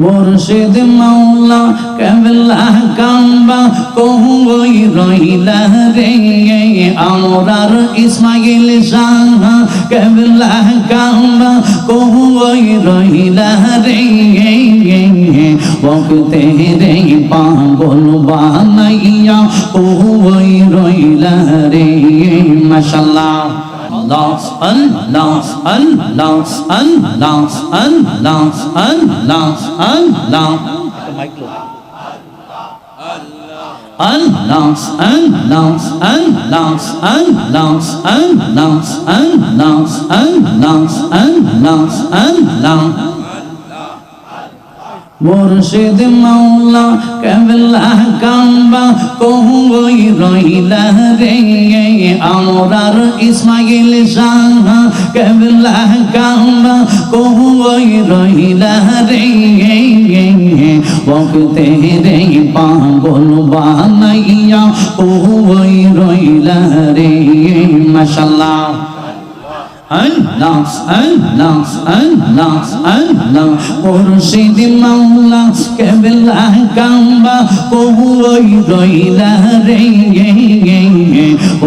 মুর্শিদ মাওলা কেবলা কাম্বা কহুই রইলা রে আমরার ইসমাইল শাহ কেবলা কাম্বা কহুই রইলা রে বকতে রে পাগল বানাইয়া কহুই রইলা রে মাশাল্লাহ। Allah, Allah, Allah, Allah, Allah, Allah, Allah. Announce, announce, announce, announce, announce, announce, announce, announce, announce, announce. মুর্শিদ মাওলা কেবলা কাম্বা কহুই রইলা রে। আমরার ইসমাইল শাহ, কেবলা কাম্বা কহুই রইলা রে। বকতে রে পাগল বানাইয়া কহুই রইলা রে। মাশাল্লাহ। মুর্শিদ মাওলা কেবলা কাম্বা কহুই রইলা রে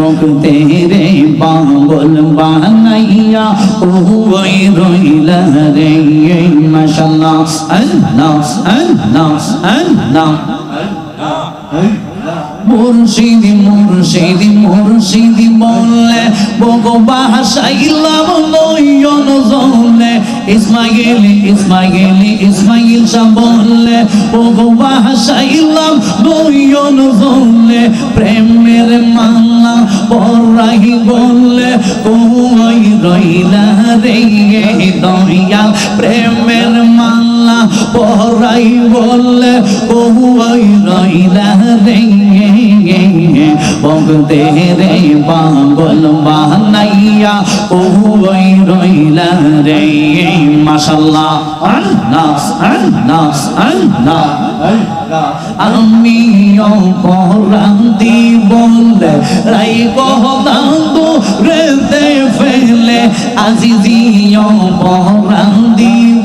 ওকতে রে পাগল বানাইয়া কহুই রইলা রে মাশাল্লাহ। আল্লাহ আল্লাহ আল্লাহ মুর্শিদি মুর্শিদি মুর্শিদি বললে, বগো বাহাসাইলাম নয়ন জলে। ইসমাইল ইসমাইল ইসমাইল শাহ বললে, বগো বাহাসাইলাম নয়ন জলে। প্রেমের মালা পরাই বললে কই রইলা রে দয়া প্রেমের পরাই বললে কই রইলা রে বগদে রে পাগল রইলা রে আল্লাহ আল্লাহ আল্লাহ। আমিও বললে রাই রেতে আজিজিও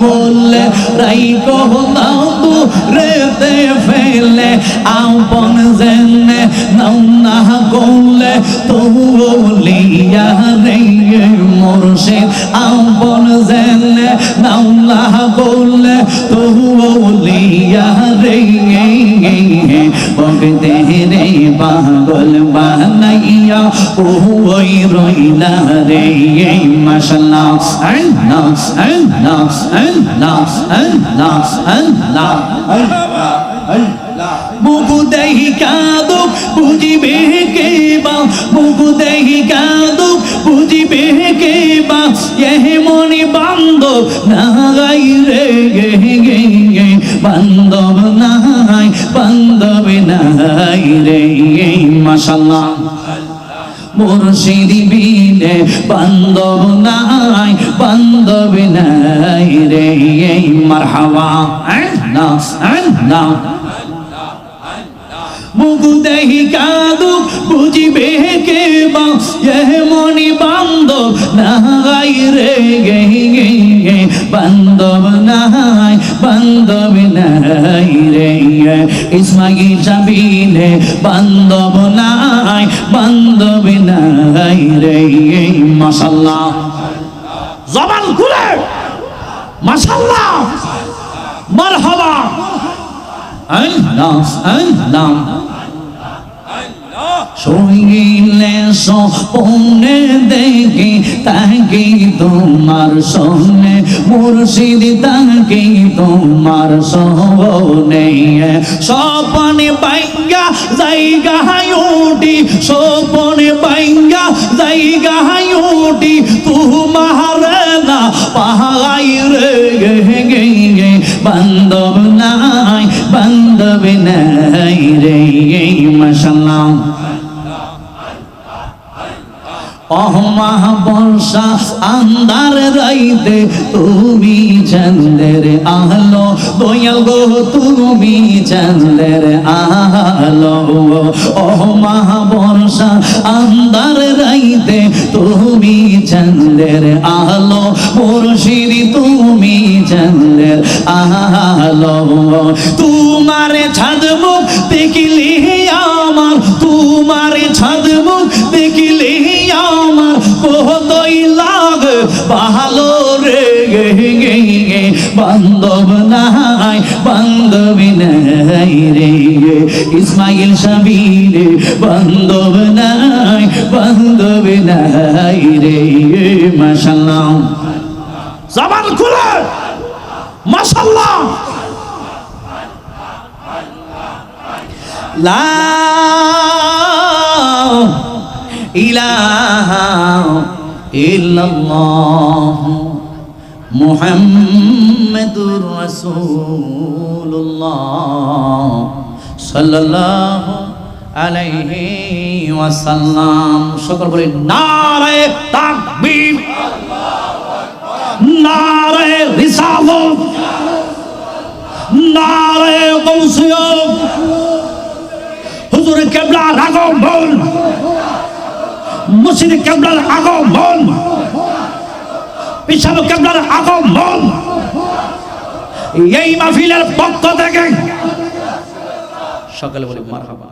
বললে রাই কহদান্দু রেতে ফেলে আপন জেনে নাও না করলে তবু লিয়া আপন জেনে না করলে লিয়া রে পাগল বানাইয়া ওই রইলা রে মাশাল্লাহ, আল্লাহ আল্লাহ আল্লাহ আল্লাহ আল্লাহ বুকু দেহি কাদুক বুঝিবে কে বা? বুকু দেহি কাদুক বুঝিবে কে বা? এহে মনি বান্ধব নাই রে, গে গে গে। বান্ধব নাই বান্ধব নাই রে। মাশাল্লাহ মুর্শিদি বিলে বান্ধব নাই বান্ধব নাই রে মারহাবা। আল্লাহ মুগু দেহি কাদু, বুঝিবে কে বা এহ মনি বান্ধব নাই রে গে গে। বান্ধব নাই বান্ধব নাই রে। ইসমাইল চাবিলে বান্ধব নাই বান্ধব নাই রে মাসাল্লাহ জবান খুলে। মাসাল্লাহ মারহাবা। আল্লাহ আল্লাহ। শরীরে সপনে দেখি তাকে তোমার সনে, মুর্শিদ তাকে তোমার সনে সপনে বাইঙ্গা জায়গা উঠি সপনে বাইঙ্গা জায়গা উঠি, তোমার না পাহাই রে গে গে বান্ধব নাই বান্ধব নাই রে মাশাল্লাহ। অহমাহ বর্ষা আন্দার রাইতে, তুমি চন্দের আলো। দয়াল গো, তুমি চন্দের আলো। অহমাহ বর্ষা আন্দার রাইতে, তুমি চন্দের আলো। মুর্শিদ, তুমি চন্দের আলো। তোমার ছাদ মুখ দেখিলে আমার, তোমার ছাদ মুখ দেখিলে আমার কতই লাগ ভালো রে গে গে গে বান্ধব নাই বান্ধবী নাই রে ইসমাইল সাবির বান্ধব নাই বান্ধবী নাই রে মাশাল্লাহ জবান খুলে। মাশাল্লাহ লা ইলাহা ইল্লাল্লাহ মুহাম্মাদুর রাসূলুল্লাহ সাল্লাল্লাহু আলাইহি ওয়াসাল্লাম। সকল বলে নারে তাকবীর নারে রিসালত নারে গৌসিয়ত হুজুর কেবলার আগমন মুর্শিদ কেবলার আগমন। পিছানো কেবলার আগমন। এই মাহফিলের পক্ষ থেকে সকলে বলি মারহাবা।